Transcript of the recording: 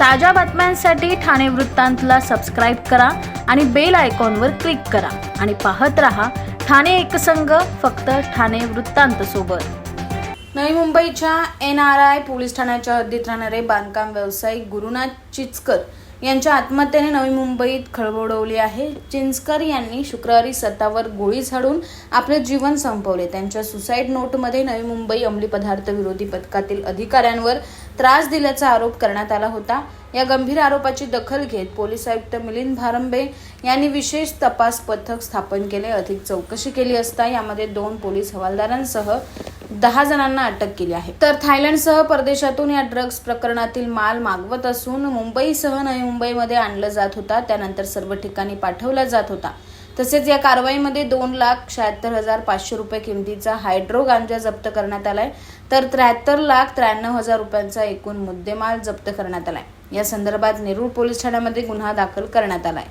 ताज्या बातम्यांसाठी ठाणे वृत्तांतला सबस्क्राईब करा आणि बेल आयकॉनवर क्लिक करा. आणि पाहत रहा ठाणे एकसंघ फक्त ठाणे वृत्तांत सोबत. नवी मुंबईच्या एन आर आय पोलीस ठाण्याच्या हद्दीत राहणारे बांधकाम व्यावसायिक गुरुनाथ चिचकर यांच्या आत्महत्येने नवी मुंबईत खळबळ उडवली आहे. चिंचकर यांनी शुक्रवारी स्वतःवर गोळी झाडून आपले जीवन संपवले. त्यांच्या सुसाईड नोटमध्ये नवी मुंबई अंमली पदार्थ विरोधी पथकातील अधिकाऱ्यांवर त्रास दिल्याचा आरोप करण्यात आला होता. या गंभीर आरोपाची दखल घेत पोलीस आयुक्त मिलिंद भारंबे यांनी विशेष तपास पथक स्थापन केले. अधिक चौकशी केली असता यामध्ये दोन पोलीस हवालदारांसह दहा जणांना अटक केली आहे. तर थायलंडसह परदेशातून या ड्रग्ज प्रकरणातील माल मागवत असून मुंबईसह नवी मुंबईमध्ये आणला जात होता त्यानंतर सर्व ठिकाणी पाठवला जात होता. तसेच या कारवाईमध्ये दोन लाख शहात्तर हजार पाचशे रुपये किमतीचा हायड्रो गांजा जप्त करण्यात आलाय तर त्र्याहत्तर लाख त्र्याण्णव हजार रुपयांचा एकूण मुद्देमाल जप्त करण्यात आलाय. या संदर्भात नेरूळ पोलीस ठाण्यामध्ये गुन्हा दाखल करण्यात आलाय.